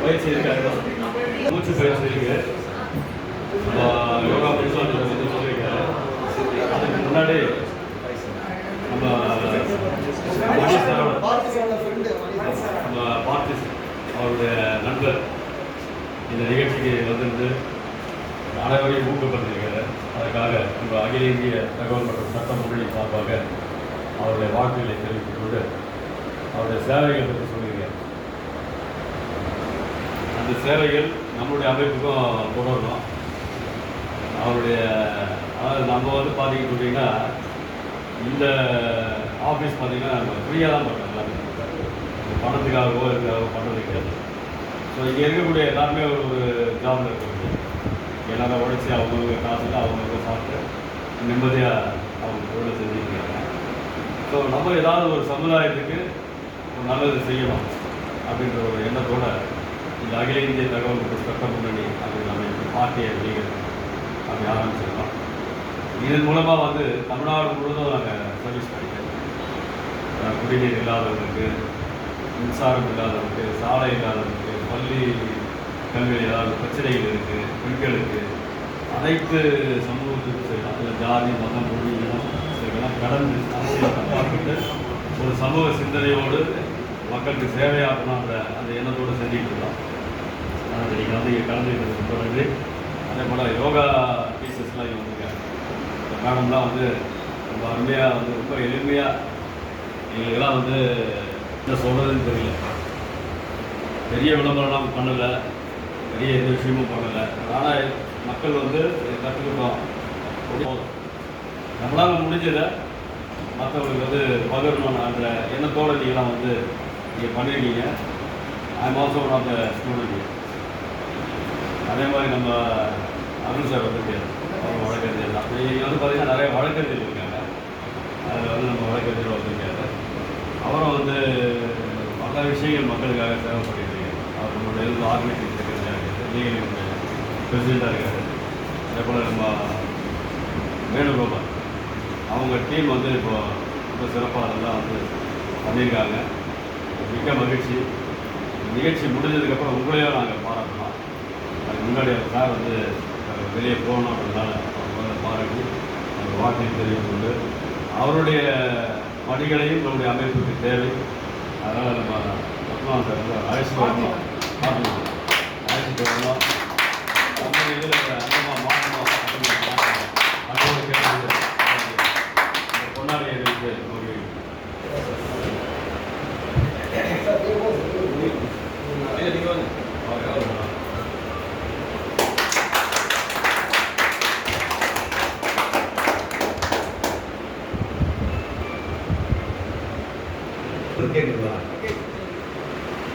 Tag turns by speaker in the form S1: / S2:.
S1: பயிற்சி இருக்காங்க மூச்சு பயிற்சி இருக்கு யோகா பயிற்சி சொல்லியிருக்காரு அதுக்கு முன்னாடி நம்ம மணி சரவணன் நம்ம பார்த்திஸ் அவருடைய நண்பர் இந்த நிகழ்ச்சிக்கு வந்திருந்து அனைவரையும் ஊக்கப்படுத்திருக்கிறார் அதற்காக நம்ம அகில இந்திய தகவல் மற்றும் சட்ட முன்னணி சார்பாக அவருடைய வாழ்த்துக்களை தெரிவித்துக் கொண்டு அவருடைய சேவைகள் பற்றி சொல்லியிருக்காரு அந்த சேவைகள் நம்மளுடைய அமைப்புக்கும் தொடரணும் அவருடைய அதாவது நம்ம வந்து பார்த்தீங்கன்னு சொன்னீங்கன்னா இந்த ஆஃபீஸ் பார்த்தீங்கன்னா நம்ம ஃப்ரீயாக தான் பண்ணுறோம் பணத்துக்காகவோ இதுக்காகவோ பண்ணுறது கிடையாது. ஸோ இங்கே இருக்கக்கூடிய எல்லாருமே ஒரு ஒரு ஜாபில் இருக்கக்கூடிய எல்லாரும் உழைச்சி அவங்களுக்கு காசுல அவங்களுக்கு சாப்பிட்டு நிம்மதியாக அவங்க தொழிலை செஞ்சுருக்காங்க ஸோ நம்ம ஏதாவது ஒரு சமுதாயத்துக்கு ஒரு நல்லது செய்யணும் அப்படின்ற ஒரு எண்ணத்தோட இந்த அகில இந்திய தகவல் சட்ட முன்னணி அப்படின்னு அமைப்பு பார்ட்டியை வெளியிடணும் அப்படி ஆரம்பிச்சிருக்கோம். இதன் மூலமாக வந்து தமிழ்நாடு முழுவதும் நாங்கள் சர்வீஸ் பண்ணிக்கிறோம். குடிநீர் இல்லாதவங்களுக்கு மின்சாரம் இல்லாதவருக்கு சாலை இல்லாதவருக்கு பள்ளி கல்வியில் ஏதாவது பிரச்சனைகள் இருக்குது பெண்களுக்கு அனைத்து சமூகத்துக்கும் செய்யலாம் அதில் ஜாதி மதம் மொழி இனம் இதெல்லாம் கடந்து அரசியல் தப்பாக்கிட்டு ஒரு சமூக சிந்தனையோடு மக்களுக்கு சேவையாற்றணுன்ற அந்த எண்ணத்தோடு செஞ்சுட்டு இருக்கோம். அதனால் நீங்கள் வந்து இங்கே கலந்துக்கிட்டதுக்கு பிறகு அதே போல் யோகா டீச்சர்ஸ்லாம் இங்கே வந்திருக்காங்க. இந்த மேடம்லாம் வந்து ரொம்ப அருமையாக வந்து ரொம்ப எளிமையாக எங்களுக்கெல்லாம் வந்து என்ன சொல்கிறதுன்னு தெரியல. பெரிய விளம்பரம்லாம் பண்ணலை. பெரிய எந்த விஷயமும் பண்ணலை. ஆனால் மக்கள் வந்து கற்றுக்கிட்டோம் நம்மளால் முடிஞ்சதை மற்றவங்களுக்கு வந்து பகிரணும் எண்ணத்தோடு நீங்களாம் வந்து நீங்கள் பண்ணியிருக்கீங்க I'm also one of the student அதே மாதிரி நம்ம அருள் சார் வந்து அவர் வழக்கறிஞர் தான். இங்கே வந்து பார்த்தீங்கன்னா நிறைய வழக்கறிஞர் இருக்காங்க. அதில் வந்து நம்ம வழக்கறிஞர் வந்திருக்காரு அவரும் வந்து பல விஷயங்கள் மக்களுக்காக சேவை பண்ணிட்டு அவர் நம்மளுடைய எழுது ஆர்கனைசிங் செக்ரட்டரியாக இருக்காரு நீங்கள் பிரசிடெண்ட்டாக இருக்காரு. அதே போல் நம்ம வேணுகோபால். அவங்க டீம் வந்து இப்போ ரொம்ப சிறப்பாக அதெல்லாம் வந்து பண்ணியிருக்காங்க. மிக்க மகிழ்ச்சி. நிகழ்ச்சி முடிஞ்சதுக்கப்புறம் உங்களையும் நாங்கள் பாராட்டலாம் அதுக்கு முன்னாடி சார் வந்து வெளியே போகணும் அப்படின்னால அவர் பாராட்டி அவர் வாழ்க்கையை தெரிவித்து கொண்டு அவருடைய பணிகளையும் நம்முடைய அமைப்புக்கு தேவை. அதனால் நம்ம ரத்னா சார் வந்து அழைச்சிட்டு வரணும் வரணும் நம்ம இதில் அதிகமாக மாற்றணும் அப்படின்னு கேட்டு இந்த பொன்னாடி இருக்கு
S2: ಪ್ರತ್ಯೇಕಗಳಾಗಿವೆ